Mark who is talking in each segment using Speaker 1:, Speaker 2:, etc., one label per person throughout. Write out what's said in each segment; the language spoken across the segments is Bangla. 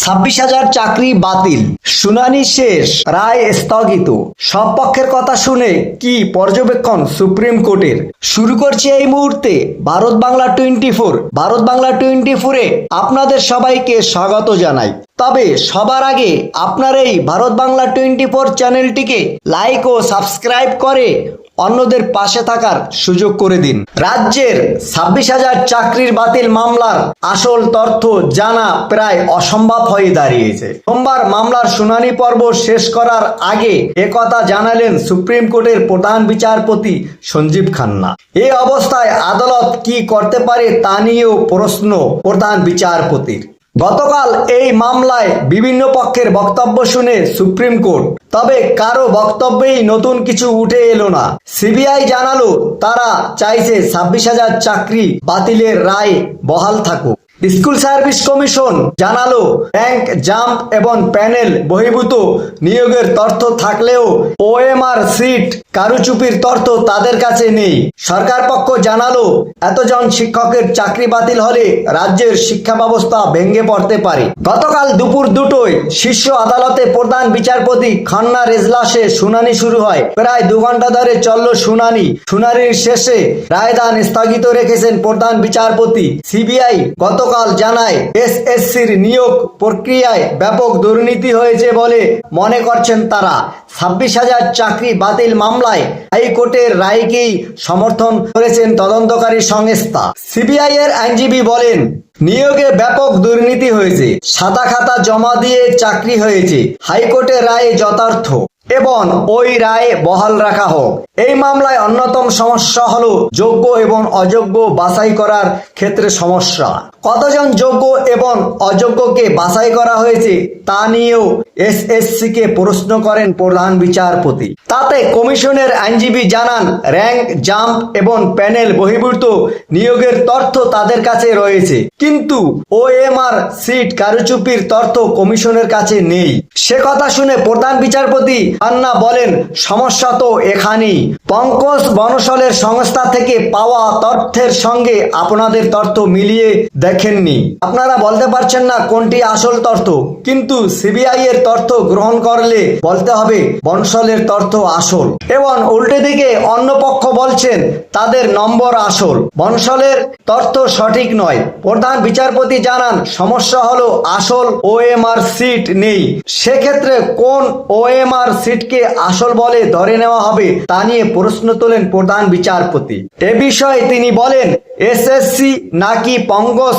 Speaker 1: ছাব্বিশ হাজার চাকরি বাতিল। শুনানি শেষ। রায় স্থগিত। সব পক্ষের কথা শুনে কি পর্যবেক্ষণ সুপ্রিম কোর্টের? শুরু করছি এই মুহূর্তে Bharat Bangla twenty four. Bharat Bangla twenty ফোরে আপনাদের সবাইকে স্বাগত জানাই। তবে সবার আগে আপনার এই ভারত বাংলা টোয়েন্টি ফোর চ্যানেলটিকে লাইক ও সাবস্ক্রাইব করে অন্যদের পাশে থাকার সুযোগ করে দিন। রাজ্যের ছাব্বিশ হাজার চাকরির বাতিল মামলার আসল তথ্য জানা প্রায় অসম্ভব হয়ে দাঁড়িয়েছে। সোমবার মামলার শুনানি পর্ব শেষ করার আগে একথা জানালেন সুপ্রিম কোর্টের প্রধান বিচারপতি সঞ্জীব খান্না। এই অবস্থায় আদালত কি করতে পারে তা নিয়েও প্রশ্ন প্রধান বিচারপতির। গতকাল এই মামলায় বিভিন্ন পক্ষের বক্তব্য শুনে সুপ্রিম কোর্ট। তবে কারও বক্তব্যেই নতুন কিছু উঠে এলো না। সিবিআই জানালো, তারা চাইছে ছাব্বিশ হাজার চাকরি বাতিলের রায় বহাল থাকুক। স্কুল সার্ভিস কমিশন জানালো র্যাঙ্ক জাম্প এবং প্যানেল বহির্ভূত নিয়োগের তথ্য থাকলেও ওএমআর সিট কারুচুপির তথ্য তাদের কাছে নেই। সরকার পক্ষ জানালো, এতজন শিক্ষকের চাকরি বাতিল হলে রাজ্যের শিক্ষা ব্যবস্থা ভেঙে পড়তে পারে। গতকাল দুপুর দুটোয় শীর্ষ আদালতে প্রধান বিচারপতি খান্নার এজলাসে শুনানি শুরু হয়। প্রায় দু ঘণ্টা ধরে চলল শুনানি। শুনানির শেষে রায়দান স্থগিত রেখেছেন প্রধান বিচারপতি। সিবিআই গতকাল জানায়, এসএসসির নিয়োগ প্রক্রিয়ায় ব্যাপক দুর্নীতি হয়েছে বলে মনে করছেন তারা। ছাব্বিশ হাজার চাকরি বাতিল মামলায় হাইকোর্টের রায়কেই সমর্থন করেছেন তদন্তকারী সংস্থা। সিবিআই এর আইনজীবী বলেন নিয়োগে ব্যাপক দুর্নীতি হয়েছে। সাদা খাতা জমা দিয়ে চাকরি হয়েছে। হাইকোর্টের রায় যথার্থ। এবং ওই রায় বহাল রাখা হোক। এই মামলায় অন্যতম সমস্যা হলো যোগ্য এবং অযোগ্য বাছাই করার ক্ষেত্রে সমস্যা। কতজন যোগ্য এবং অযোগ্যকে বাছাই করা হয়েছে তা নিয়েও এসএসসি কে প্রশ্ন করেন প্রধান বিচারপতি। তাতে কমিশনের আইনজীবী জানান, র্যাঙ্ক, জাম্প এবং প্যানেল বহির্ভূত নিয়োগের তথ্য তাদের কাছে রয়েছে। কিন্তু ওএমআর সিট কারুচুপির তথ্য কমিশনের কাছে নেই। সে কথা শুনে প্রধান বিচারপতি আন্না বলেন, সমস্যা তো এখানেই। পঙ্কজ বনশলের সংস্থা থেকে পাওয়া তথ্যের সঙ্গে আপনাদের তথ্য মিলিয়ে দেখেননি। আপনারা বলতে পারছেন না কোনটি আসল তথ্য, কিন্তু সিবিআই এর তথ্য গ্রহণ করলে বলতে হবে বনশলের তথ্য আসল। এবং উল্টে দিকে অন্য পক্ষ বলছেন তাদের নম্বর আসল। বনশলের তথ্য সঠিক নয়। প্রধান বিচারপতি জানান, সমস্যা হলো আসল ওএমআর সিট নেই। সেক্ষেত্রে কোন ওএমআর সিটকে আসল বলে ধরে নেওয়া হবে, তা নিয়ে প্রশ্ন তোলেন প্রধান বিচারপতি। এ বিষয়ে তিনি বলেন, এসএসসি নাকি পঙ্গস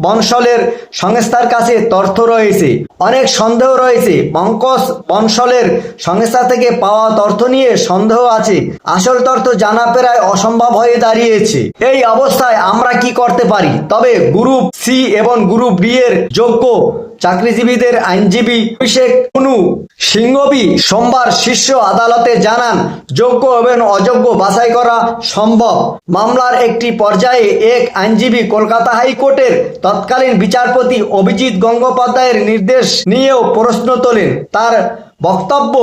Speaker 1: বংশলের সংস্থার কাছে তথ্য রয়েছে। অনেক সন্দেহ রয়েছে। পঙ্কজ বংশলের সংস্থা থেকে পাওয়া তথ্য নিয়ে সন্দেহ আছে। আসল তথ্য জানা প্রায় অসম্ভব হয়ে দাঁড়িয়েছে। এই অবস্থায় আমরা কি করতে পারি? তবে গ্রুপ সি এবং গ্রুপ বি এর যোগ্য চাকরিজীবীদের আইনজীবী অভিষেক কুনু সিংহবী সোমবার শীর্ষ আদালতে জানান, যোগ্য এবং অযোগ্য বাছাই করা সম্ভব। মামলার একটি পর্যায়ে এক আইনজীবী কলকাতা হাইকোর্টের তৎকালীন বিচারপতি অভিজিৎ গঙ্গোপাধ্যায়ের নির্দেশ নিয়েও প্রশ্ন তোলেন। তার বক্তব্য,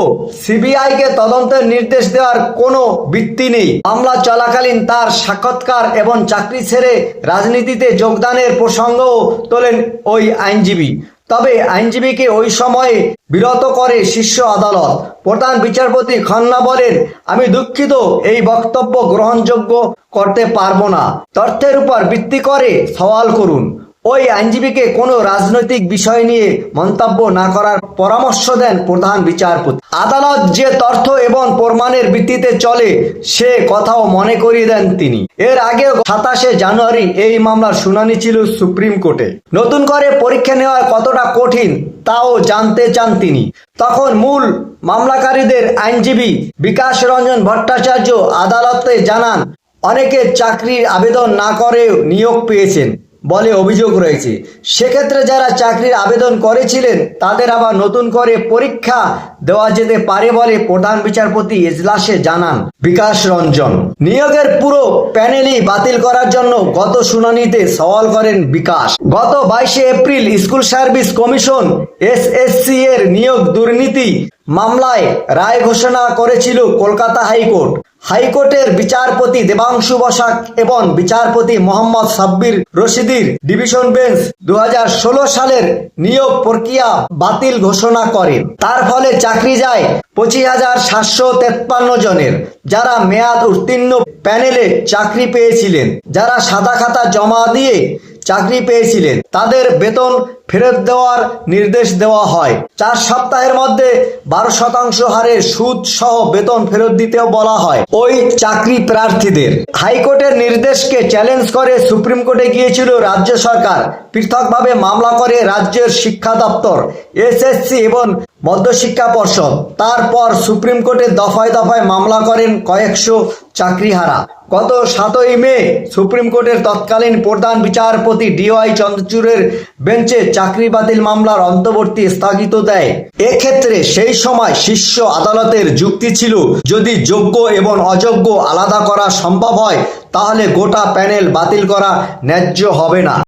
Speaker 1: সিবিআইকে তদন্তের নির্দেশ দেওয়ার কোনো ভিত্তি নেই। মামলা চলাকালীন তার সাক্ষাৎকার এবং চাকরি ছেড়ে রাজনীতিতে যোগদানের প্রসঙ্গও তোলেন ওই আইনজীবী। তবে আইনজীবীকে ওই সময়ে বিরত করে শীর্ষ আদালত। প্রধান বিচারপতি খান্না বলেন, আমি দুঃখিত, এই বক্তব্য গ্রহণযোগ্য করতে পারব না। তথ্যের উপর ভিত্তি করে সওয়াল করুন। ওই আইনজীবীকে কোনো রাজনৈতিক বিষয় নিয়ে মন্তব্য না করার পরামর্শ দেন প্রধান বিচারপতি। আদালত যে তথ্য এবং প্রমাণের ভিত্তিতে চলে, সে কথাও মনে করিয়ে দেন তিনি। এর আগেও সাতাশে জানুয়ারি এই মামলার শুনানি ছিল সুপ্রিম কোর্টে। নতুন করে পরীক্ষা নেওয়া কতটা কঠিন তাও জানতে চান তিনি। তখন মূল মামলাকারীদের আইনজীবী বিকাশ রঞ্জন ভট্টাচার্য আদালতে জানান, অনেকে চাকরির আবেদন না করেও নিয়োগ পেয়েছেন। বলে অভিযোগ রয়েছে। সেক্ষেত্রে যারা চাকরির আবেদন করেছিলেন তাদের আবার নতুন করে পরীক্ষা দেওয়া যেতে পারে বলে প্রধান বিচারপতি এজলাসে জানান। বিকাশ রঞ্জন, নিয়োগের পুরো প্যানেলই বাতিল করার জন্য গত শুনানিতে সওয়াল করেন বিকাশ। গত বাইশে April school service commission SSC এর নিয়োগ দুর্নীতি মামলায় রায় ঘোষণা করেছিল কলকাতা হাইকোর্ট। হাইকোর্টের বিচারপতি দেবাংশু বসাক এবং বিচারপতি মোহাম্মদ সাব্বির রশিদির ডিভিশন বেঞ্চ দু হাজার ষোলো সালের নিয়োগ প্রক্রিয়া বাতিল ঘোষণা করেন। তার ফলে চাকরি যায় পঁচিশ হাজার সাতশো তেপ্পান্ন জনের, যারা মেয়াদ উত্তীর্ণ প্যানেলে চাকরি পেয়েছিলেন, যারা সাদা খাতা জমা দিয়ে চাকরি পেয়েছিলেন, তাদের বেতন ফেরত দেওয়ার নির্দেশ দেওয়া হয়। চার সপ্তাহের মধ্যে বারো শতাংশ হারে সুদ সহ বেতন ফেরত দিতেও বলা হয় ওই চাকরি প্রার্থীদের। হাইকোর্টের নির্দেশকে চ্যালেঞ্জ করে সুপ্রিম কোর্টে গিয়েছিল রাজ্য সরকার। পৃথকভাবে মামলা করে রাজ্যের শিক্ষা দপ্তর, এসএসসি এবং মধ্যশিক্ষা পর্ষদ। তারপর সুপ্রিম কোর্টে দফায় দফায় মামলা করেন কয়েকশো চাকরিহারা। গত সাতই মে সুপ্রিম কোর্টের তৎকালীন প্রধান বিচারপতি ডিওয়াই চন্দ্রচূড়ের বেঞ্চে চাকরি বাতিল মামলার অন্তর্বর্তী স্থগিত দেয়। এক্ষেত্রে সেই সময় শীর্ষ আদালতের যুক্তি ছিল, যদি যোগ্য এবং অযোগ্য আলাদা করা সম্ভব হয়, তাহলে গোটা প্যানেল বাতিল করা ন্যায্য হবে না।